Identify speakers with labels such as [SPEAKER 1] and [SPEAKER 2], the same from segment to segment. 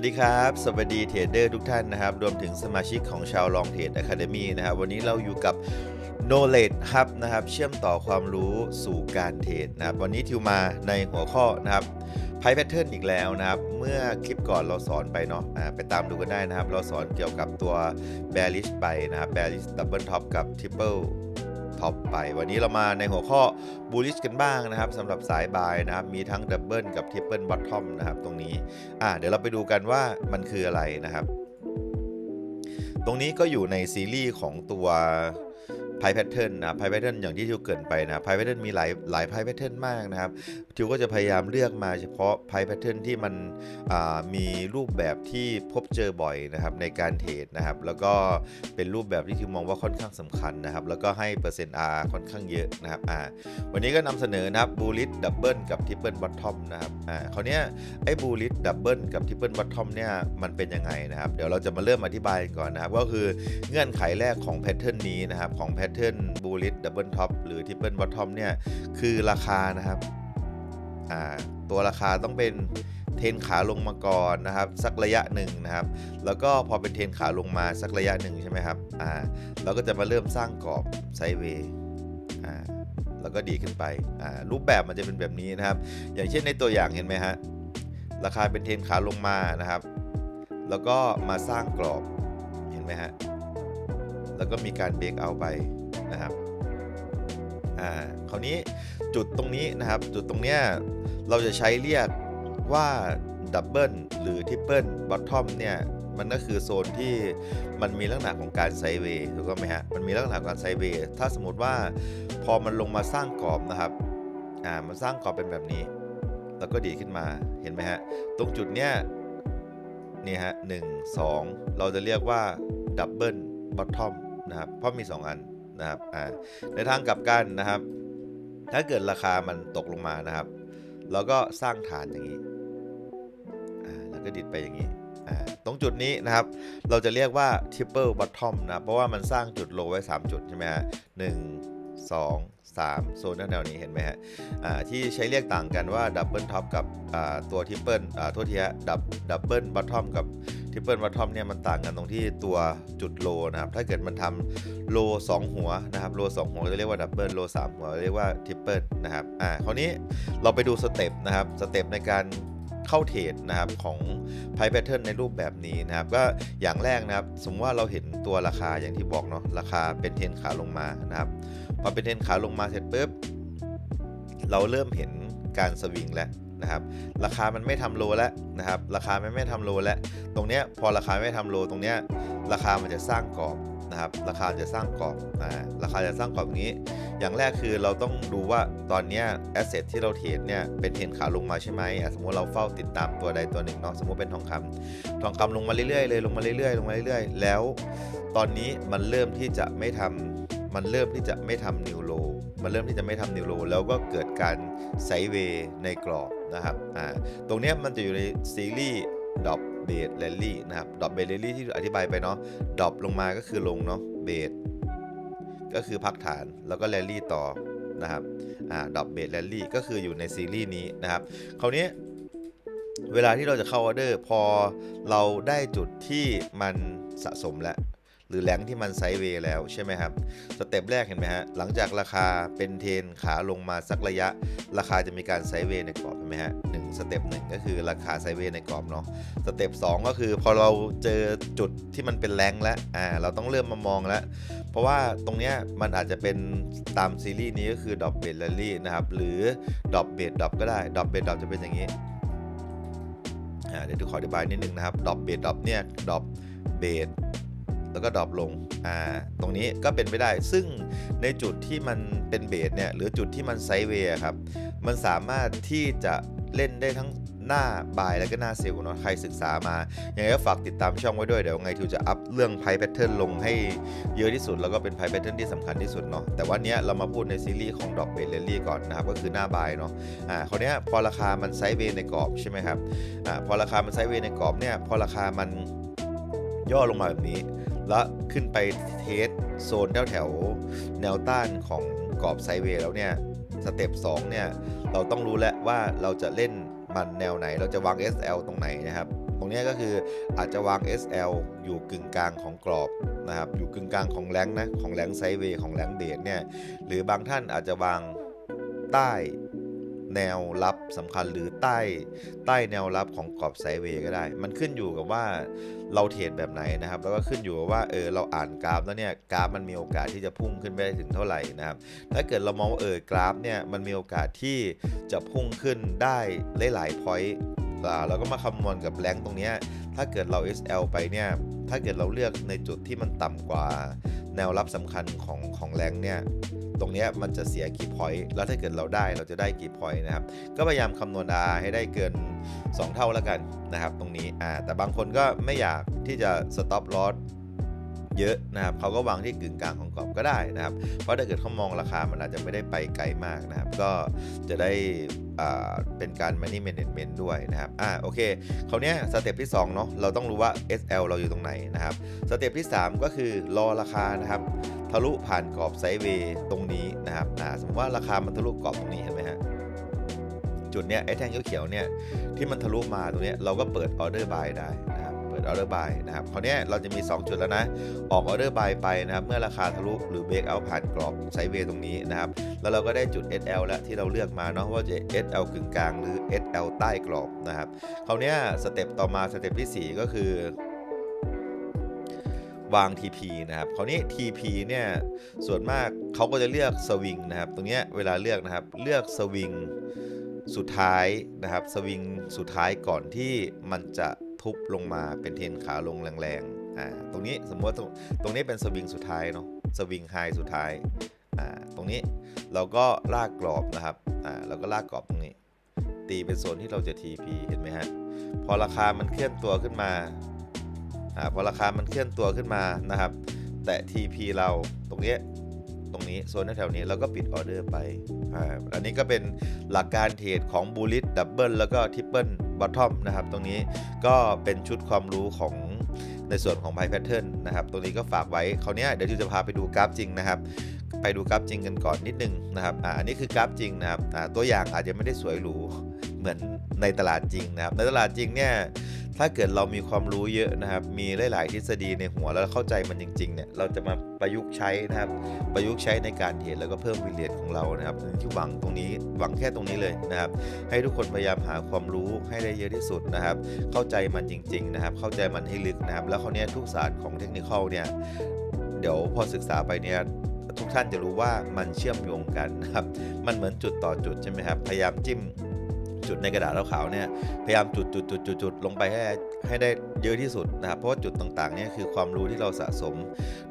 [SPEAKER 1] วัสดีครับ สวัสดีเทรดเดอร์ทุกท่านนะครับ รวมถึงสมาชิกของชาวลองเทรดอะคาเดมีนะครับ วันนี้เราอยู่กับ Knowledge Hub นะครับ เชื่อมต่อความรู้สู่การเทรดนะครับ วันนี้ทิวมาในหัวข้อนะครับไพ่แพทเทิร์นอีกแล้วนะครับ เมื่อคลิปก่อนเราสอนไปเนาะอ่าไปตามดูกันได้นะครับ เราสอนเกี่ยวกับตัว bearish ไปนะครับ bearish double top กับ triple ท็อปไป วันนี้เรามาในหัวข้อบูลลิชกันบ้างนะครับสำหรับสายบายนะครับ มีทั้งดับเบิลกับทริปเปิลบอททอมนะครับตรงนี้อ่าเดี๋ยวเราไปดูกันว่ามันคืออะไรนะครับ ตรงนี้ก็อยู่ในซีรีส์ของตัว ไพ่แพทเทิร์นนะไพ่แพทเทิร์นอย่างที่ทิวเกินไปนะไพ่แพทเทิร์นมีหลายหลายไพ่แพทเทิร์นมากนะครับทิวก็จะพยายามเลือกมาเฉพาะไพ่แพทเทิร์นที่มันมีรูปแบบที่พบเจอบ่อยนะครับในการเทรดนะครับ แล้วก็เป็นรูปแบบที่ทิวมองว่าค่อนข้างสำคัญนะครับ แล้วก็ให้เปอร์เซ็นต์ R ค่อนข้างเยอะนะครับอ่าวันนี้ก็นำเสนอนะครับบูลิ t ดับเบิลกับทิปเปิลบอททอมนะครับอ่าคราวเนี้ยไอ้บูลิ t ดับเบิลกับทิปเปิลบอททอมเนี่ยมันเป็นยังไงนะครับ เดี๋ยวเราจะมาเริ่มอธิบายก่อนนะครับ ก็คือเงื่อนไขแรกของแพทเทิร์นนี้นะครับของแพทเทิร์นบูลิ t ดับเบิลท็อปหรือทริปเปิลบอททอมเนี่ย คือราคานะครับอ่าตัวราคาต้องเป็นเทนขาลงมาก่อนนะครับ สักระยะหนึ่งนะครับ แล้วก็พอเป็นเทนขาลงมาสักระยะหนึ่งใช่ไหมครับอ่าเราก็จะมาเริ่มสร้างกรอบไซด์เวย์อ่าแล้วก็ดีขึ้นไปอ่ารูปแบบมันจะเป็นแบบนี้นะครับ อย่างเช่นในตัวอย่างเห็นไหมฮะราคาเป็นเทนขาลงมานะครับ แล้วก็มาสร้างกรอบเห็นไหมฮะ แล้วก็มีการเบรกเอาไปนะครับอ่าคราวนี้จุดตรงนี้นะครับ จุดตรงเนี้ยเราจะใช้เรียกว่าดับเบิลหรือทริปเปิลบอททอมเนี่ยมันก็คือโซนที่มันมีลักษณะของการไซเวย์ถูกต้องไหมฮะมันมีลักษณะการไซเวย์ถ้าสมมติว่าพอมันลงมาสร้างกรอบนะครับอ่ามันสร้างกรอบเป็นแบบนี้ แล้วก็ดีขึ้นมาเห็นไหมฮะตรงจุดเนี้ยนี่ฮะหนึ่งสองเราจะเรียกว่าดับเบิลบอททอม นะครับเพราะมี 2 อันนะครับอ่าในทางกลับกันนะครับ ถ้าเกิดราคามันตกลงมานะครับเราก็สร้างฐานอย่างนี้อ่าแล้วก็ดิดไปอย่างนี้อ่าตรงจุดนี้นะครับ เราจะเรียกว่า triple bottom นะเพราะว่ามันสร้างจุดโลไว้ 3 จุดใช่ไหมฮะหนึ่ง สองสามโซนแถวนี้เห็นไหมฮะที่ใช้เรียกต่างกันว่าดับเบิลท็อปกับตัวทริปเปิลโทษทีฮะดับดับเบิลบัตทอมกับทริปเปิลบัตทอมเนี่ยมันต่างกันตรงที่ตัวจุดโลนะครับถ้าเกิดมันทำโล 2 หัวนะครับโล 2 หัวจะเรียกว่าดับเบิลโล 3 หัวเรียกว่าทริปเปิลนะครับอ่าคราวนี้เราไปดูสเต็ปนะครับสเต็ปในการ เข้าเทรดนะครับของไพ่แพทเทิร์นในรูปแบบนี้นะครับ ก็อย่างแรกนะครับ สมมติว่าเราเห็นตัวราคาอย่างที่บอกเนาะราคาเป็นเทรนขาลงมานะครับพอเป็นเทรนขาลงมาเสร็จปุ๊บเราเริ่มเห็นการสวิงแล้วนะครับราคามันไม่ทำโลแล้วนะครับราคาไมันไม่ทำโลแล้วตรงเนี้ยพอราคาไม่ทำโลตรงเนี้ยราคามันจะสร้างกรอบ นะครับราคาจะสร้างกรอบอ่าราคาจะสร้างกรอบนี้ อย่างแรกคือเราต้องดูว่าตอนนี้แอสเซทที่เราเทรดเนี่ยเป็นเทรนขาลงมาใช่ไหมสมมติเราเฝ้าติดตามตัวใดตัวหนึ่งเนาะสมมติเป็นทองคำทองคำลงมาเรื่อยๆเลยลงมาเรื่อยๆลงมาเรื่อยๆ แล้ว ตอนนี้มันเริ่มที่จะไม่ทำมันเริ่มที่จะไม่ทำนิวโล มันเริ่มที่จะไม่ทำนิวโล แล้วก็เกิดการไซเวย์ในกรอบนะครับ อ่า ตรงนี้มันจะอยู่ในซีรีส์ดอป เบสแรลลี่นะครับดรอปเบสแรลลี่ที่อธิบายไปเนาะดรอปลงมาก็คือลงเนาะเบสก็คือพักฐานแล้วก็แรลลี่ต่อนะครับอ่าดรอปเบสแรลลี่ก็คืออยู่ในซีรีส์นี้นะครับคราวนี้เวลาที่เราจะเข้าออเดอร์พอเราได้จุดที่มันสะสมแล้ว หรือแหลงที่มันไซด์เวย์แล้วใช่ไหมครับ สเต็ปแรกเห็นไหมฮะ หลังจากราคาเป็นเทนขาลงมาสักระยะ ราคาจะมีการไซด์เวย์ในกรอบเห็นไหมฮะหนึ่งสเต็ปหนึ่งก็คือราคาไซด์เวย์ในกรอบเนาะ สเต็ป2ก็คือพอเราเจอจุดที่มันเป็นแรงแล้ว อ่า เราต้องเริ่มมามองแล้ว เพราะว่าตรงเนี้ยมันอาจจะเป็นตามซีรีส์นี้ก็คือดอปเบดแรลลี่นะครับ หรือดอปเบดดอปก็ได้ ดอปเบดดอปจะเป็นอย่างนี้อ่าเดี๋ยวดูขออธิบายนิดนึงนะครับดรอปเบสดรอปเนี่ยดรอปเบส แล้วก็ดรอปลงอ่าตรงนี้ก็เป็นไปได้ ซึ่งในจุดที่มันเป็นเบสเนี่ยหรือจุดที่มันไซเวย์ครับมันสามารถที่จะเล่นได้ทั้งหน้าบายแล้วก็หน้าเซลล์เนาะใครศึกษามาอยังไงก็ฝากติดตามช่องไว้ด้วย เดี๋ยวไงทิวจะอัพเรื่องไพ่แพทเทิร์นลงให้เยอะที่สุด แล้วก็เป็นไพ่แพทเทิร์นที่สำคัญที่สุดเนาะแต่ว่าเนี้ยเรามาพูดในซีรีส์ของดอกเบสเลลี่ก่อนนะครับก็คือหน้าบายเนาะอ่าคราวเนี้ยพอราคามันไซด์เวย์ในกรอบใช่ไหมครับอ่าพอราคามันไซด์เวย์ในกรอบเนี่ยพอราคามัน ย่อลงมาแบบนี้ แล้วขึ้นไปเทสโซนแถวแถวแนวต้านของกรอบไซเวย์แล้วเนี่ยสเต็ป2เนี่ยเราต้องรู้แล้วว่าเราจะเล่นมันแนวไหนเราจะวาง SL ตรงไหนนะครับ ตรงนี้ก็คืออาจจะวาง SL อยู่กึ่งกลางของกรอบนะครับ อยู่กึ่งกลางของแรงนะของแรงไซเวย์ของแรงเบรเนี่ยหรือบางท่านอาจจะวางใต้ แนวรับสำคัญหรือใต้ใต้แนวรับของกรอบไซเวย์ก็ได้ มันขึ้นอยู่กับว่าเราเทรดแบบไหนนะครับ แล้วก็ขึ้นอยู่กับว่าเออเราอ่านกราฟแล้วเนี่ยกราฟมันมีโอกาสที่จะพุ่งขึ้นไปได้ถึงเท่าไหร่นะครับ ถ้าเกิดเรามองว่าเออกราฟเนี่ยมันมีโอกาสที่จะพุ่งขึ้นได้หลายๆ point อ่าเราก็มาคำนวณกับแรงตรงนี้ถ้าเกิดเรา SL ไปเนี่ย ถ้าเกิดเราเลือกในจุดที่มันต่ำกว่าแนวรับสำคัญของของแรงเนี่ยตรงนี้มันจะเสียกี่พอยต์แล้วถ้าเกิดเราได้เราจะได้กี่พอยต์นะครับ ก็พยายามคำนวณ R ให้ได้เกิน 2 เท่าแล้วกันนะครับ ตรงนี้อ่าแต่บางคนก็ไม่อยากที่จะสต็อปลอส เยอะนะครับเขาก็วางที่กึ่งกลางของกรอบก็ได้นะครับ เพราะถ้าเกิดเขามองราคามันอาจจะไม่ได้ไปไกลมากนะครับ ก็จะได้เป็นการ money management ด้วยนะครับอ่าโอเคคราวเนี้ยสเต็ปที่2เนาะเราต้องรู้ว่า SL เราอยู่ตรงไหนนะครับสเต็ปที่ 3 ก็คือรอราคานะครับทะลุผ่านกรอบไซด์เวย์ตรงนี้นะครับอ่าสมมติว่าราคามันทะลุกรอบตรงนี้เห็นไหมฮะจุดเนี้ยไอ้แท่งเขียวๆเนี่ยที่มันทะลุมาตรงเนี้ยเราก็เปิดออเดอร์บายได้นะ ดออเดอร์บายนะครับคราวนี้เราจะมี 2 จุดแล้วนะ ออกออเดอร์บายไปนะครับ เมื่อราคาทะลุหรือเบรกเอาผ่านกรอบไซเวย์ตรงนี้นะครับ แล้วเราก็ได้จุด SL แล้วที่เราเลือกมาเนาะว่าจะ SL กึ่งกลางหรือ SL ใต้กรอบนะครับคราวนี้สเต็ปต่อมาสเต็ปที่ 4 ก็คือวาง TP นะครับ คราวนี้ TP เนี่ย ส่วนมากเขาก็จะเลือกสวิงนะครับ ตรงนี้เวลาเลือกนะครับ เลือกสวิงสุดท้ายนะครับ สวิงสุดท้ายก่อนที่มันจะ ทุบลงมาเป็นเทนขาลงแรงๆอ่าตรงนี้สมมติว่าตรงตรงนี้เป็นสวิงสุดท้ายเนาะสวิงไฮสุดท้ายอ่าตรงนี้เราก็ลากกรอบนะครับอ่าเราก็ลากกรอบตรงนี้ ตีเป็นโซนที่เราจะ TP เห็นไหมฮะพอราคามันเคลื่อนตัวขึ้นมาอ่าพอราคามันเคลื่อนตัวขึ้นมานะครับ แตะ TP เราตรงนี้ ตรงนี้โซนแถวนี้เราก็ปิดออเดอร์ไปอ่าอันนี้ก็เป็นหลักการเทรดของ Bullish Double แล้วก็ Triple Bottom นะครับตรงนี้ก็เป็นชุดความรู้ของในส่วนของ Pie Pattern นนะครับตรงนี้ก็ฝากไว้คราวนี้เดี๋ยวจะพาไปดูกราฟจริงนะครับไปดูกราฟจริงกันก่อนนิดนึงนะครับอ่าอันนี้คือกราฟจริงนะครับอ่าตัวอย่างอาจจะไม่ได้สวยหรูเหมือนในตลาดจริงนะครับในตลาดจริงเนี่ย ถ้าเกิดเรามีความรู้เยอะนะครับ มีหลาย ๆ ทฤษฎีในหัวแล้วเข้าใจมันจริง ๆ เนี่ย เราจะมาประยุกต์ใช้นะครับ ประยุกต์ใช้ในการเทรดแล้วก็เพิ่มวิเลตของเรานะครับที่หวังตรงนี้หวังแค่ตรงนี้เลยนะครับ ให้ทุกคนพยายามหาความรู้ให้ได้เยอะที่สุดนะครับ เข้าใจมันจริง ๆ นะครับ เข้าใจมันให้ลึกนะครับ แล้วคราวนี้ทุกศาสตร์ของเทคนิคเนี่ย เดี๋ยวพอศึกษาไปเนี่ยทุกท่านจะรู้ว่ามันเชื่อมโยงกันนะครับ มันเหมือนจุดต่อจุดใช่ไหมครับ พยายามจิ้ม จุดในกระดาษขาวๆเนี่ยพยายามจุดจุดจุดจุดจุดลงไปให้ให้ได้เยอะที่สุดนะครับเพราะว่าจุดต่างๆเนี่ยคือความรู้ที่เราสะสม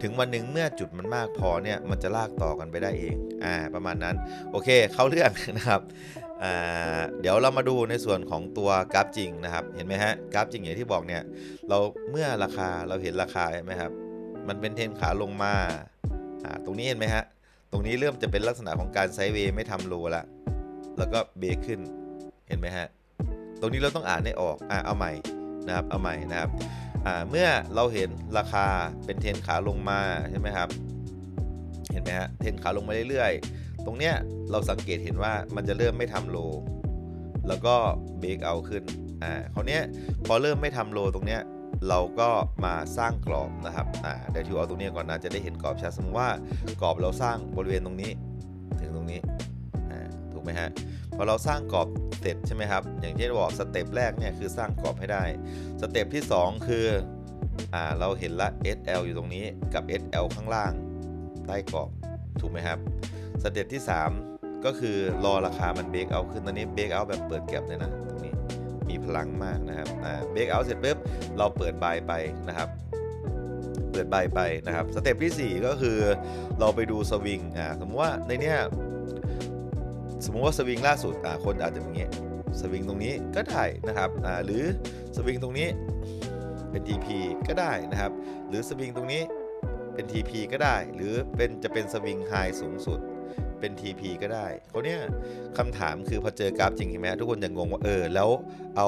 [SPEAKER 1] ถึงวันหนึ่งเมื่อจุดมันมากพอเนี่ยมันจะลากต่อกันไปได้เองอ่าประมาณนั้นโอเคเข้าเรื่องนะครับอ่าเดี๋ยวเรามาดูในส่วนของตัวกราฟจริงนะครับ เห็นไหมฮะกราฟจริงอย่างที่บอกเนี่ยเราเมื่อราคาเราเห็นราคาเห็นไหมครับมันเป็นเทรนขาลงมาอ่าตรงนี้เห็นไหมฮะตรงนี้เริ่มจะเป็นลักษณะของการไซด์เวย์ไม่ทำโลละแล้วก็เบรกขึ้น เห็นไหมฮะ ตรงนี้เราต้องอ่านให้ออก อ่าเอาใหม่นะครับ เอาใหม่นะครับ อ่า เมื่อเราเห็นราคาเป็นเทรนขาลงมาใช่ไหมครับ เห็นไหมฮะ เทรนขาลงมาเรื่อยๆ ตรงเนี้ยเราสังเกตเห็นว่ามันจะเริ่มไม่ทำโล แล้วก็เบรกเอาขึ้น อ่าคราวเนี้ยพอเริ่มไม่ทำโลตรงเนี้ยเราก็มาสร้างกรอบนะครับ อ่า เดี๋ยวทิวเอาตรงนี้ก่อนนะ จะได้เห็นกรอบชัด สมมติว่ากรอบเราสร้างบริเวณตรงนี้ ถึงตรงนี้ ไหมฮะพอเราสร้างกรอบเสร็จใช่ไหมครับ อย่างที่บอกสเต็ปแรกเนี่ยคือสร้างกรอบให้ได้สเต็ปที่ 2 คืออ่าเราเห็นละ SL อยู่ตรงนี้กับ SL ข้างล่างใต้กรอบถูกไหมครับสเต็ปที่ 3 ก็คือรอราคามันเบรกเอาขึ้นตอนนี้เบรกเอาแบบเปิดแก็บเลยนะตรงนี้มีพลังมากนะครับอ่าเบรกเอาเสร็จปุ๊บเราเปิดบายไปนะครับเปิดบายไปนะครับสเต็ปที่ 4 ก็คือเราไปดูสวิงอ่าสมมติว่าในเนี้ย สมมติว่าสวิงล่าสุดคนอาจจะเป็นอย่างเงี้ยสวิงตรงนี้ก็ได้นะครับหรือสวิงตรงนี้เป็น TP ก็ได้นะครับ หรือสวิงตรงนี้เป็น TP ก็ได้ หรือเป็นจะเป็นสวิงไฮสูงสุด เป็น TP ก็ได้เขาเนี่ยคำถามคือพอเจอกราฟจริงเห็นไหมทุกคนจะงงว่าเออแล้วเอา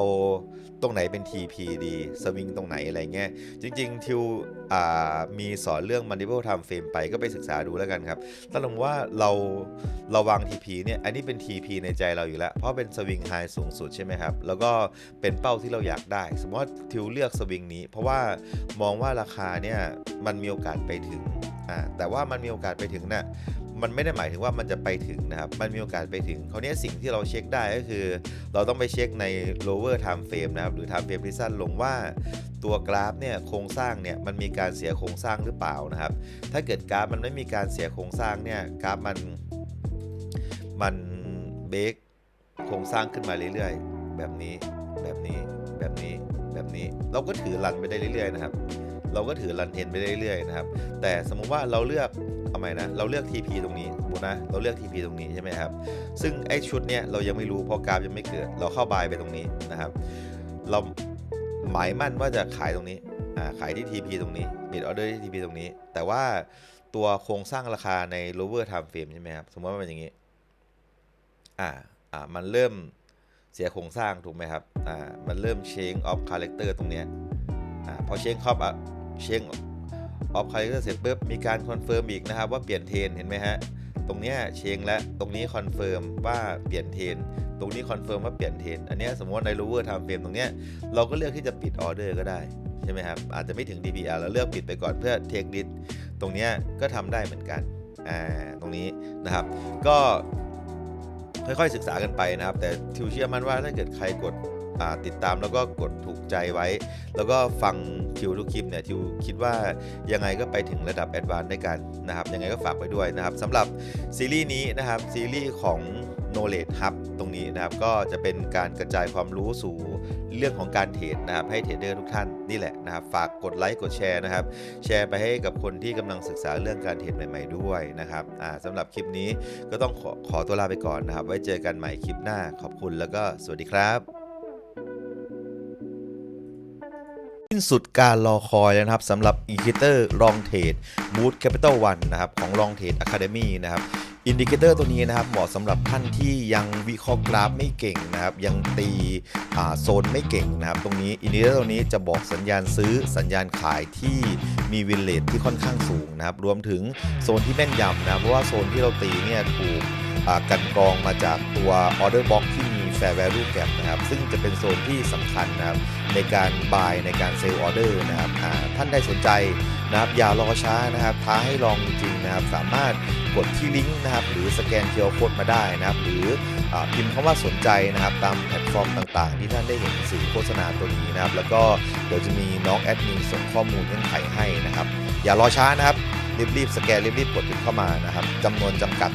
[SPEAKER 1] ตรงไหนเป็น TP ดีสวิงตรงไหนอะไรเงี้ยจริง ๆ ทิวอ่ามีสอนเรื่อง multiple time frame ไปก็ไปศึกษาดูแล้วกันครับถ้าลงว่าเราเราวาง TP เนี่ยอันนี้เป็น TP ในใจเราอยู่แล้ว เพราะเป็นสวิงไฮสูงสุดใช่ไหมครับ แล้วก็เป็นเป้าที่เราอยากได้ สมมติว่าทิวเลือกสวิงนี้ เพราะว่ามองว่าราคาเนี่ยมันมีโอกาสไปถึงอ่าแต่ว่ามันมีโอกาสไปถึงน่ะ มันไม่ได้หมายถึงว่ามันจะไปถึงนะครับ มันมีโอกาสไปถึงคราวนี้สิ่งที่เราเช็คได้ก็คือ เราต้องไปเช็คใน lower time frame นะครับ หรือ time frame ที่สั้นลงว่าตัวกราฟเนี่ยโครงสร้างเนี่ยมันมีการเสียโครงสร้างหรือเปล่านะครับ ถ้าเกิดกราฟมันไม่มีการเสียโครงสร้างเนี่ยกราฟมันมันเบรกโครงสร้างขึ้นมาเรื่อยๆ แบบนี้แบบนี้แบบนี้แบบนี้เราก็ถือรันไปได้เรื่อยๆนะครับ เราก็ถือรันเทนไปเรื่อยๆนะครับ แต่สมมุติว่าเราเลือก ทำไมนะ เราเลือก TP ตรงนี้บูนะ เราเลือก TP ตรงนี้ใช่ไหมครับ ซึ่งไอ้ชุดเนี้ยเรายังไม่รู้เพราะกราฟยังไม่เกิด เราเข้าบายไปตรงนี้นะครับ เราหมายมั่นว่าจะขายตรงนี้ อ่า ขายที่ TP ตรงนี้ บิดออเดอร์ที่ TP ตรงนี้ แต่ว่าตัวโครงสร้างราคาใน lower time frame ใช่ไหมครับ สมมติว่ามันอย่างนี้ อ่า อ่า มันเริ่มเสียโครงสร้างถูกไหมครับ อ่า มันเริ่ม change of character ตรงเนี้ย อ่า พอ change of อะ change of character เสร็จปุ๊บมีการคอนเฟิร์มอีกนะครับว่าเปลี่ยนเทนเห็นไหมฮะตรงเนี้ยเชงและตรงนี้คอนเฟิร์มว่าเปลี่ยนเทนตรงนี้คอนเฟิร์มว่าเปลี่ยนเทนอันเนี้ยสมมติว่าใน lower time frame ตรงเนี้ยเราก็เลือกที่จะปิดออเดอร์ก็ได้ใช่ไหมครับอาจจะไม่ถึง DPR เราเลือกปิดไปก่อนเพื่อ take d i t ตรงเนี้ยก็ทำได้เหมือนกันอ่าตรงนี้นะครับ ก็ค่อยๆศึกษากันไปนะครับ แต่ทิวเชื่อมั่นว่าถ้าเกิดใครกด ติดตามแล้วก็กดถูกใจไว้ แล้วก็ฟังทิวทุกคลิปเนี่ยทิวคิดว่ายังไงก็ไปถึงระดับแอดวานซ์ได้กันนะครับยังไงก็ฝากไปด้วยนะครับสำหรับซีรีส์นี้นะครับซีรีส์ของ Knowledge Hub ตรงนี้นะครับก็จะเป็นการกระจายความรู้สู่เรื่องของการเทรดนะครับให้เทรดเดอร์ทุกท่านนี่แหละนะครับฝากกดไลค์กดแชร์นะครับแชร์ไปให้กับคนที่กำลังศึกษาเรื่องการเทรดใหม่ ๆด้วยนะครับสำหรับคลิปนี้ก็ต้องขอขอตัวลาไปก่อนนะครับ ไว้เจอกันใหม่คลิปหน้าขอบคุณแล้วก็สวัสดีครับ สุดการรอคอยแล้วนะครับสำหรับ i n d i c a t o r Long Trade Mood Capital One นะครับของ Long Trade Academy นะครับอินดิเคเตอร์ตัวนี้นะครับเหมาะสำหรับท่านที่ยังวิเคราะห์กราฟไม่เก่งนะครับ ยังตีโซนไม่เก่งนะครับ ตรงนี้อินดิเคเตอร์ตัวนี้จะบอกสัญญาณซื้อสัญญาณขายที่มีวินเลทที่ค่อนข้างสูงนะครับ รวมถึงโซนที่แม่นยำนะเพราะว่าโซนที่เราตีเนี่ยถูกกันกรองมาจากตัว Order Box ที่ Fair Value Gap นะครับ ซึ่งจะเป็นโซนที่สำคัญนะครับในการ buy ในการ sell order นะครับท่านใดสนใจนะครับอย่ารอช้านะครับ ท้าให้ลองจริงๆนะครับ สามารถกดที่ลิงก์นะครับ หรือสแกนเคอร์โคดมาได้นะครับ หรืออพิมพ์คำว่าสนใจนะครับ ตามแพลตฟอร์มต่างๆ ที่ท่านได้เห็นสื่อโฆษณาตัวนี้นะครับ แล้วก็เดี๋ยวจะมีน้องแอดมินส่งข้อมูลเงื่อนไขให้นะครับ อย่ารอช้านะครับรีบๆสแกนรีบๆกดเข้ามานะครับจำนวนจำกัด